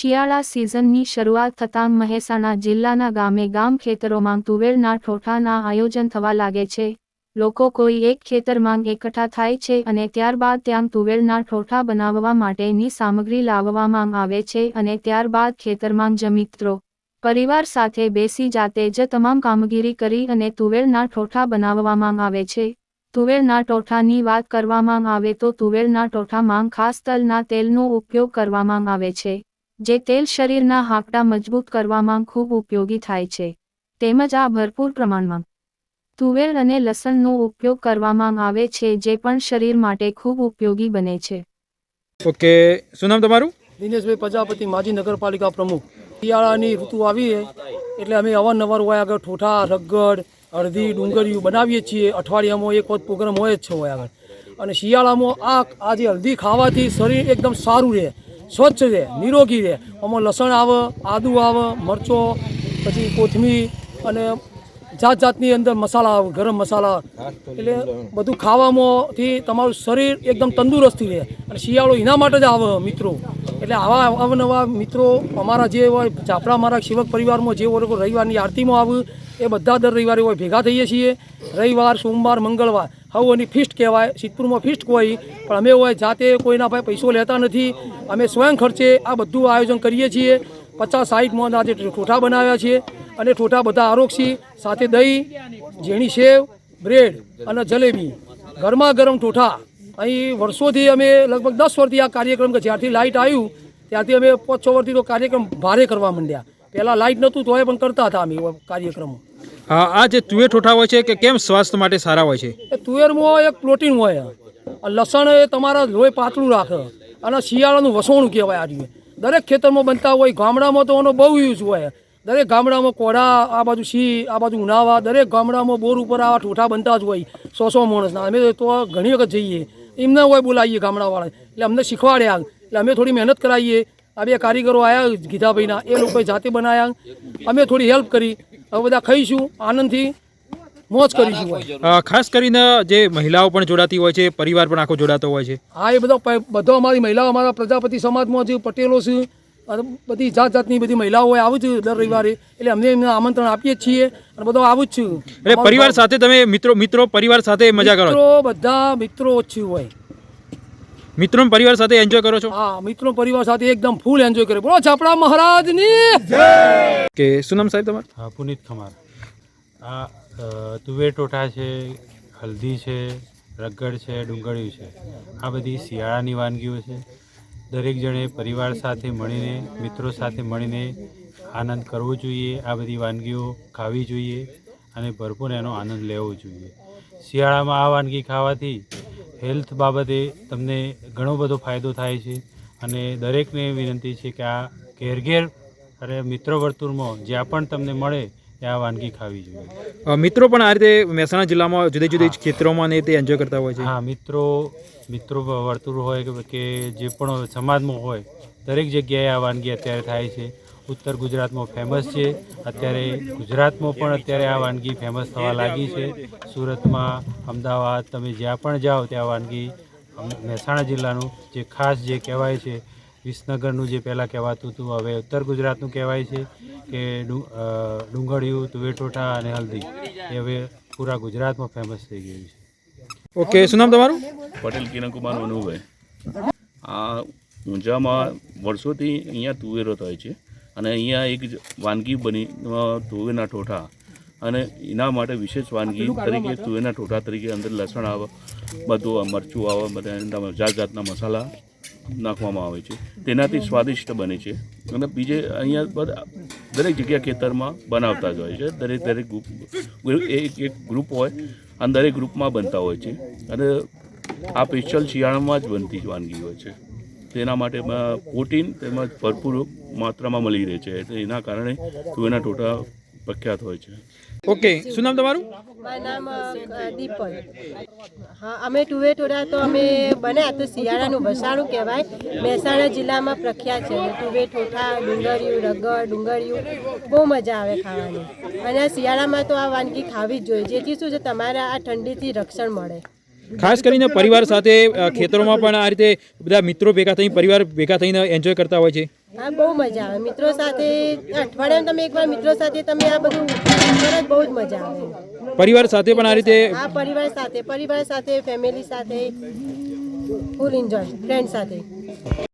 શિયાળા સિઝનની શરૂઆત થતાં મહેસાણા જિલ્લાના ગામે ગામ ખેતરોમાં તુવેરના ઠોઠાના આયોજન થવા લાગે છે. લોકો કોઈ એક ખેતરમાં એકઠા થાય છે અને ત્યારબાદ ત્યાં તુવેરના ઠોઠા બનાવવા માટેની સામગ્રી લાવવામાં આવે છે અને ત્યારબાદ ખેતરમાં જ મિત્રો પરિવાર સાથે બેસી જાતે જ તમામ કામગીરી કરી અને તુવેરના ઠોઠા બનાવવામાં આવે છે. તુવેરના ટોઠાની વાત કરવામાં આવે તો તુવેરના ટોઠામાં ખાસ તલના તેલનો ઉપયોગ કરવામાં આવે છે. જે તેલ શરીરના હાંકડા મજબૂત કરવામાં ખૂબ ઉપયોગી થાય છે. તેમજ આ ભરપૂર પ્રમાણમાં તુવેર અને લસણનો ઉપયોગ કરવામાં આવે છે જે પણ શરીર માટે ખૂબ ઉપયોગી બને છે. ઓકે શું નામ તમારું? દિનેશભાઈ પ્રજાપતિ માજી નગરપાલિકા પ્રમુખ. શિયાળાની ઋતુ આવી એટલે અમે અવારનવાર હોય આગળ ઠોઠા રગડ અડધી ડુંગળીયું બનાવીએ છીએ. અઠવાડિયામાં એક વખત પ્રોગ્રામ હોય જ છે હોય આગળ. અને શિયાળામાં આ આ જે હલ્દી ખાવાથી શરીર એકદમ સારું રહે. સ્વચ્છ રહે, નિરોગી રહે. આમાં લસણ આવે, આદુ આવે, મરચો, પછી કોથમીર અને જાત જાતની અંદર મસાલા આવે, ગરમ મસાલા. એટલે બધું ખાવામાંથી તમારું શરીર એકદમ તંદુરસ્તી રહે. અને શિયાળો એના માટે જ આવે, મિત્રો. એટલે આવા અવનવા મિત્રો અમારા જે હોય ચાપડા મારા શિવક પરિવારમાં જે હોય રવિવારની આરતીમાં આવે, એ બધા દર રવિવારે હોય, ભેગા થઈએ છીએ. રવિવાર, સોમવાર, મંગળવાર. હવની ફિસ્ટ કહેવાય, સિદ્ધપુરમાં ફિસ્ટ કોઈ પણ અમે હોય જાતે કોઈના પાસે પૈસો લેતા નથી. અમે સ્વયં ખર્ચે આ બધું આયોજન કરીએ છીએ. પચાસ સાઠ મોન આજે ઠોઠા બનાવ્યા છીએ અને ઠોઠા બધા આરોક્ષી સાથે દહીં, ઝીણી સેવ, બ્રેડ અને જલેબી. ગરમા ગરમ ઠોઠા. અહીં વર્ષોથી અમે લગભગ દસ વર્ષથી આ કાર્યક્રમ કે જ્યારથી લાઇટ આવ્યું ત્યારથી અમે પાંચ છ વર્ષથી તો કાર્યક્રમ ભારે કરવા માંડ્યા. પહેલાં લાઇટ નહોતું, તોય પણ કરતા હતા અમે કાર્યક્રમો. હા, આ જે તુવેર ઠોઠા હોય છે કે કેમ સ્વાસ્થ્ય માટે સારા હોય છે? એ તુવેરમાં એક પ્રોટીન હોય. લસણ એ તમારા લોહી પાતળું રાખે. અને શિયાળાનું વસોણું કહેવાય આજે દરેક ખેતરમાં બનતા હોય, ગામડામાં તો એનો બહુ યુઝ હોય. દરેક ગામડામાં કોડા આ બાજુ સી આ બાજુ ઉનાવા દરેક ગામડામાં બોર ઉપર આવા ઠોઠા બનતા જ હોય, સો સો માણસના અમે તો ઘણી વખત જઈએ. એમને હોય બોલાવીએ ગામડાવાળા એટલે અમને શીખવાડ્યા એટલે અમે થોડી મહેનત કરાવીએ. આ બે કારીગરો આવ્યા ગીધાભાઈના. એ લોકોએ જાતે બનાવ્યા અમે થોડી હેલ્પ કરી. હવે બધા ખાઈશું આનંદથી મોજ કરીશું હોય ખાસ કરીને જે મહિલાઓ પણ જોડાતી હોય છે પરિવાર પણ આખો જોડાતો હોય છે. હા એ બધો બધો અમારી મહિલાઓ અમારા પ્રજાપતિ સમાજમાં જે પટેલો છે અને બધી જાત જાતની બધી મહિલાઓ હોય આવું જ દર રવિવારે. એટલે અમને એમને આમંત્રણ આપીએ છીએ અને બધો આવું જ છું. એટલે પરિવાર સાથે તમે મિત્રો મિત્રો પરિવાર સાથે મજા કરો છો? બધા મિત્રો ઓછું હોય. મિત્રો પરિવાર સાથે એન્જોય કરો છો? હા મિત્રો પરિવાર સાથે એકદમ ફૂલ એન્જોય કરે બોલો છાપડા મહારાજની. કે શું નામ સાહેબ તમારું? હા પુનિત ખમાર આ તુવેર ટોઠા છે હલ્દી છે રગડ છે ડુંગળીયું છે. આ બધી શિયાળાની વાનગીઓ છે. દરેક જણે પરિવાર સાથે મળીને મિત્રો સાથે મળીને આનંદ કરવો જોઈએ. આ બધી વાનગીઓ ખાવી જોઈએ અને ભરપૂર એનો આનંદ લેવો જોઈએ. શિયાળામાં આ વાનગી ખાવાથી હેલ્થ બાબતે તમને ઘણો બધો ફાયદો થાય છે. અને દરેકને વિનંતી છે કે આ ઘેર ઘેર અને મિત્ર વર્તુળમાં જ્યાં પણ તમને મળે ત્યાં આ વાનગી ખાવી જોઈએ. મિત્રો પણ આ રીતે મહેસાણા જિલ્લામાં જુદી જુદી ક્ષેત્રોમાં ને તે એન્જોય કરતા હોય છે. હા મિત્રો મિત્રો વર્તુળ હોય કે જે પણ સમાજમાં હોય દરેક જગ્યાએ આ વાનગી અત્યારે થાય છે. ઉત્તર ગુજરાતમાં ફેમસ છે. અત્યારે ગુજરાતમાં પણ અત્યારે આ વાનગી ફેમસ થવા લાગી છે. સુરતમાં અમદાવાદ તમે જ્યાં પણ જાઓ ત્યાં વાનગી મહેસાણા જિલ્લાનું જે ખાસ જે કહેવાય છે વિસનગરનું જે પહેલાં કહેવાતું હતું હવે ઉત્તર ગુજરાતનું કહેવાય છે કે ડુંગળિયું તુવેટોટા તુવેટોઠા અને હલ્દી. એ હવે પૂરા ગુજરાતમાં ફેમસ થઈ ગયું છે. ઓકે શું નામ તમારું? પટેલ કિરણકુમાર મનુભાઈ આ ઊંઝામાં વર્ષોથી અહીંયા તુવેરો થાય છે. અને અહીંયા એક જ વાનગી બની તુવેરના ઠોઠા. અને એના માટે વિશેષ વાનગી તરીકે તુવેરના ઠોઠા તરીકે અંદર લસણ આવે બધું મરચું આવે બધા એના જાત જાતના મસાલા નાખવામાં આવે છે. તેનાથી સ્વાદિષ્ટ બને છે. અને બીજે અહીંયા બધા દરેક જગ્યા ખેતરમાં બનાવતા જ હોય છે. દરેક દરેક ગ્રુપ એક એક ગ્રુપ હોય અને દરેક ગ્રુપમાં બનતા હોય છે. અને આ સ્પેશિયલ શિયાળામાં જ બનતી વાનગી હોય છે. તેના માટે પ્રોટીન તેમજ ભરપૂર માત્રામાં મળી રહે છે. એટલે એના કારણે તુવેરના ટોટા પ્રખ્યાત હોય છે. ઓકે શું નામ તમારું? મારું નામ અ, દીપલ. હા અમે ટુવે ટોરા તો અમે બન્યા તો શિયાળાનું વસાણું કહેવાય. મહેસાણા જિલ્લામાં પ્રખ્યાત છે. ટુવે ઠોઠા ડુંગળિયું રગડ ડુંગળિયું બહુ મજા આવે ખાવાની. અને શિયાળામાં તો આ વાનગી ખાવી જ જોઈએ. જેથી શું છે તમારા આ ઠંડીથી રક્ષણ મળે. ખાસ કરીને પરિવાર સાથે ખેતરોમાં પણ આ રીતે બધા મિત્રો ભેગા થઈ પરિવાર ભેગા થઈને એન્જોય કરતા હોય છે. હા બહુ મજા આવે. મિત્રો સાથે અઠવાડિયામાં તમે એકવાર મિત્રો સાથે તમે આ બધું બહુ જ મજા આવે. પરિવાર સાથે પણ આ રીતે આ પરિવાર સાથે પરિવાર સાથે ફેમિલી સાથે ફૂલ એન્જોય ફ્રેન્ડ સાથે.